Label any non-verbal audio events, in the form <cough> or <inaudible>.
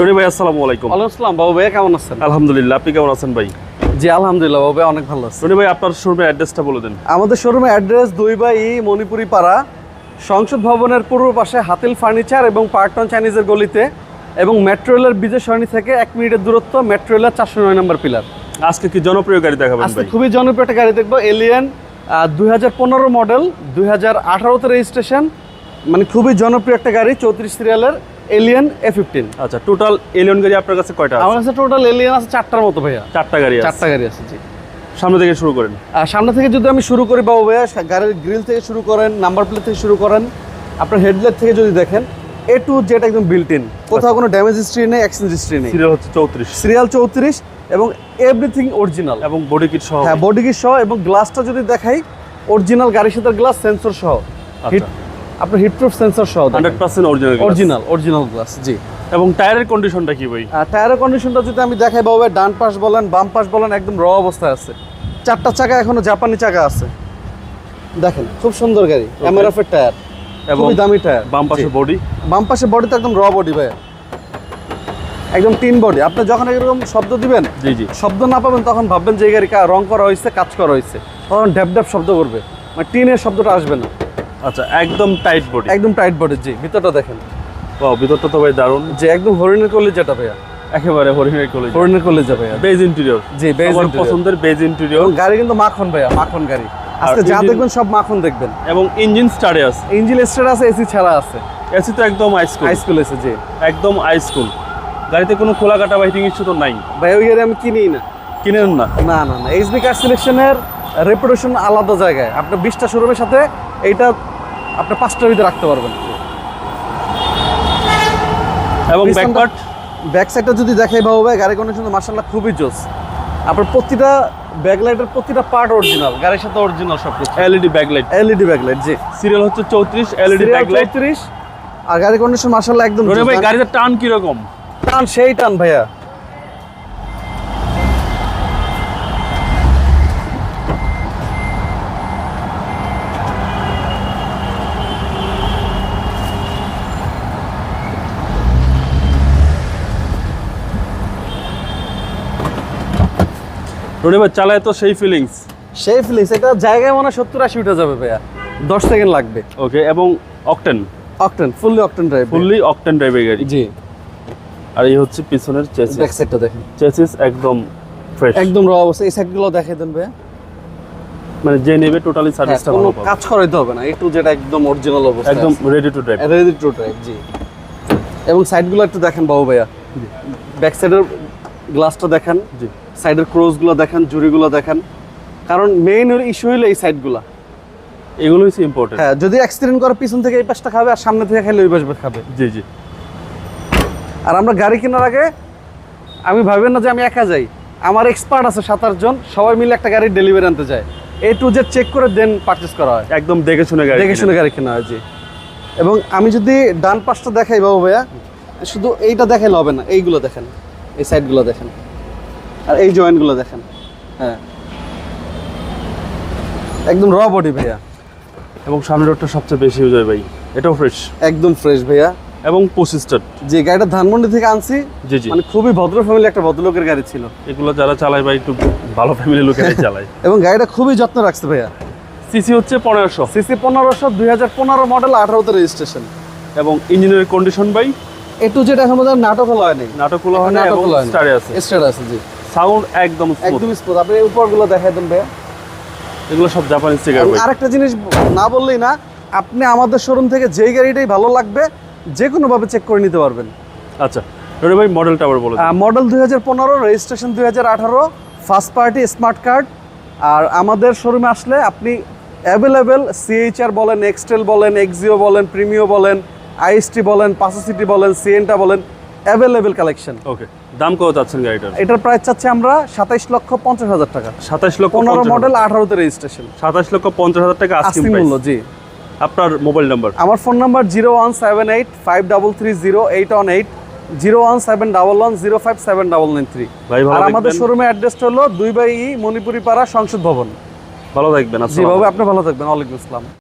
রনি ভাই আসসালামু আলাইকুম। ওয়ালাইকুম আসসালাম। বাবু কেমন আছেন? আলহামদুলিল্লাহ আপনি কেমন আছেন ভাই? জি আলহামদুলিল্লাহ বাবু অনেক ভালো আছে। রনি ভাই আপনার শোরুমের অ্যাড্রেসটা বলে দেন। আমাদের শোরুমের অ্যাড্রেস দুই বাই মণিপুরি পাড়া সংসদ ভবনের পূর্ব পাশে হাতিল ফার্নিচার এবং পার্টন চাইনিজের গলিতে এবং মেট্রো রেলের বিজয় সরণি থেকে এক মিনিটের দূরত্ব মেট্রো রেলের চারশো নয় নম্বর পিলার। আজকে কি জনপ্রিয় গাড়ি দেখাবেন আজকে খুবই জনপ্রিয় একটা গাড়ি দেখব এলিয়ান দুই হাজার পনেরো মডেল দুই হাজার আঠারোতে রেজিস্ট্রেশন মানে খুবই জনপ্রিয় একটা গাড়ি চৌত্রিশ সিরিয়ালের এলিয়ান এ ফিফটিন আচ্ছা টোটাল এলিয়ন গাড়ি আপনার কাছে কয়টা আমার কাছে টোটাল এলিয়ান আছে চারটার মতো ভাইয়া। চারটা গাড়ি চারটা গাড়ি আছে জি। সামনে থেকে শুরু করেন। আর সামনে থেকে যদি আমি শুরু করি বাবু ভাইয়া গাড়ির গ্রিল থেকে শুরু করেন নাম্বার প্লেট থেকে শুরু করেন আপনার হেডলাইট থেকে যদি দেখেন এ টু জেড একদম বিল্ট ইন কোথাও কোনো ড্যামেজ হিস্ট্রি নেই অ্যাক্সিডেন্ট হিস্ট্রি নেই। সিরিয়াল হচ্ছে চৌত্রিশ। সিরিয়াল চৌত্রিশ এবং এভরিথিং অরিজিনাল এবং বডি কিট সহ। হ্যাঁ বডি কিট সহ এবং গ্লাসটা যদি দেখাই অরিজিনাল গাড়ির সাথে গ্লাস সেন্সর সহ। হিট আপনার হিটপ্রুফ সেন্সর সহ hundred percent original original original glass জি। এবং টায়ারের কন্ডিশনটা কি ভাই? টায়ারের কন্ডিশনটা যদি আমি দেখাই বাবু ডান পাশ বলেন বাম পাশ বলেন একদম র অবস্থায় আছে। চারটা চাকা এখনও জাপানি চাকা আছে। দেখেন খুব সুন্দর গাড়ি এমআরএফ এর টায়ার এবং দামি টায়ার বাম পাশে বডি বাম পাশে বডি তো একদম র বডি ভাই। একদম টিন বডি আপনি যখন এরকম শব্দ দিবেন জি জি। শব্দ না পাবেন তখন ভাববেন যে এই গাড়ি কা- রং করা হয়েছে কাজ করা হয়েছে। তখন ড্যাব ড্যাব শব্দ করবে। মানে টিনের শব্দটা আসবে না। আচ্ছা একদম টাইট বডি একদম টাইট বডি জি ভিতরটা দেখেন। বাহ ভিতরটা তো ভাই দারুণ। যে একদম হরিণের কলি যেটা ভাইয়া। একেবারে হরিণের কলেজ। হরিণের কলি যা ভাইয়া। বেজ ইন্টেরিয়র জি বেজ আমার পছন্দের বেজ ইন্টেরিয়র গাড়ি কিন্তু মাখন ভাইয়া মাখন গাড়ি। আজকে যা দেখবেন সব মাখন দেখবেন। এবং ইঞ্জিন স্টারে আছে। ইঞ্জিন স্টার আছে এসি ছাড়া আছে। এসি তো একদম আইসকুল হাই স্কুল এসে জি। একদম আইসকুল গাড়িতে কোনো খোলা কাটা বাইটিং ইস্যু তো নাই। ভাই ওই গাড়ি আমি কিনি না। কিনেন না। না না না। এইচবি কার সিলেকশনের রেপুটেশন আলাদা জায়গায়। আপনার বিশটা শোরুমের সাথে এইটা আপনি পাঁচটার ভিতরে রাখতে পারবেন। এবং ব্যাকপার্ট ব্যাক সাইডটা যদি দেখাই ভাবো ভাই গাড়ি কন্ডিশন মার্শাল্লাহ খুবই জোস। আপনার প্রতিটা ব্যাকলাইটের প্রতিটা পার্ট অরিজিনাল গাড়ির সাথে অরিজিনাল সব কিছু এলইডি ব্যাকলাইট এলইডি ব্যাকলাইট জি। সিরিয়াল হচ্ছে চৌত্রিশ এলইডি ব্যাকলাইট চৌত্রিশ আর গাড়ি কন্ডিশন মার্শাল্লাহ একদম ভাই। গাড়িতে টান কীরকম? টান সেই টান ভাইয়া। রনি ভাই চালায় তো সেই ফিলিংস সেই ফিলিংস এটা জায়গায় মনে হয় সত্তর আশি উঠে যাবে ভাইয়া। দশ সেকেন্ড লাগবে। ওকে এবং octane octane fully octane drive fully octane ড্রাইভের গাড়ি। জি। আর এই হচ্ছে পিছনের চেসিস ব্যাক সাইডটা দেখেন। চেসিস একদম ফ্রেশ একদম র অবস্থা। এই সাইডগুলো দেখাই দেন ভাইয়া। মানে যে নেবে টোটালি সার্ভিসটা হ্যাঁ, কোনো ভালো পাবে। কাজ করাইতে হবে না। একটু যেটা একদম অরিজিনাল অবস্থা একদম ready to drive ready to drive জি। এবং সাইডগুলো একটু দেখেন বাবু ভাইয়া। ব্যাক সাইডের গ্লাসটা দেখেন জি। সাইডের ক্রোজগুলো দেখেন জুড়িগুলো দেখেন। কারণ মেইন ইস্যু হইল এই সাইডগুলো এগুলো হচ্ছে ইম্পর্টেন্ট হ্যাঁ যদি অ্যাক্সিডেন্ট করে পিছন থেকে এই পাশটা খাবে আর সামনে থেকে খাইলে ওই পাশ খাবে। জি জি। আর আমরা গাড়ি কেনার আগে আমি ভাবেন না যে আমি একা যাই। আমার এক্সপার্ট আছে সাত আট জন সবাই মিলে একটা গাড়ির ডেলিভারি আনতে যায়। এ টু জেড চেক করে দেন পারচেস করা হয়। একদম দেখে শুনে গাড়ি দেখে শুনে গাড়ি কেনা হয় জি। এবং আমি যদি ডান পাশটা দেখাই বাবু ভাইয়া শুধু এইটা দেখাইলে হবে না এইগুলো দেখেন। এই সাইডগুলো দেখেন। আর এই জয়েন্টগুলো দেখেন। হ্যাঁ। একদম র বডি ভাইয়া। এবং সামনের রোডটা সবচেয়ে বেশি ইউজ হয় ভাই। এটাও ফ্রেশ একদম ফ্রেশ ভাইয়া। এবং পঁচিশটার যে গাড়িটা ধানমন্ডি থেকে আনছি জি জি। মানে খুবই ভদ্র ফ্যামিলি একটা ভদ্রলোকের গাড়ি ছিল। এগুলো যারা চালায় ভাই একটু ভালো ফ্যামিলি লোকেরাই <laughs> চালায়। এবং গাড়িটা খুবই যত্ন রাখছে ভাইয়া। সিসি হচ্ছে পনেরোশো। সিসি পনেরোশো দুই হাজার পনেরো মডেল আঠারোতে রেজিস্ট্রেশন এবং ইঞ্জিনের কন্ডিশন ভাই এ টু জেড এখন বোধহয় নাটক হলো হয়নি নাটকগুলো হয় না নাটক হলো হয়নি স্টারে আছে। স্টার আছে জি। সাউন্ড একদম একদম স্মুথ আপনি উপরগুলো দেখাই দেন ভাইয়া। এগুলো সব জাপানি স্টিকার ভাই। আরেকটা জিনিস না বললেই না আপনি আমাদের শোরুম থেকে যেই গাড়িটাই ভালো লাগবে যে কোনোভাবে চেক করে নিতে পারবেন। আচ্ছা রনি ভাই মডেলটা আবার বলে দিন। মডেল দুই হাজার পনেরো রেজিস্ট্রেশন দুই হাজার আঠারো ফার্স্ট পার্টি স্মার্ট কার্ড আর আমাদের শোরুমে আসলে আপনি অ্যাভেলেবেল সিএইচআর বলেন এক্সটেল বলেন এক্সিও বলেন প্রিমিও বলেন আইএসটি বলেন পাসোসিটি বলেন সিএনটা বলেন অ্যাভেলেবেল কালেকশন ওকে দাম কত চাচ্ছেন গাড়িটার? এটার প্রাইস চাচ্ছি আমরা সাতাইশ লক্ষ পঞ্চাশ হাজার টাকা। সাতাশ লক্ষ পনেরো মডেল আঠারোতে রেজিস্ট্রেশন সাতাশ লক্ষ পঞ্চাশ হাজার টাকা আস্কিং মূল্য জি। আপনার মোবাইল নাম্বার আমার phone number zero one seven eight five double three zero eight one eight zero one seven double one zero five seven double nine three আর আমাদের শোরুমের অ্যাড্রেসটা হলো দুই বাই মণিপুরি পাড়া সংসদ ভবন। ভালো থাকবেন জি বাবু আপনি ভালো থাকবেন। ওয়ালাইকুম আসসালাম।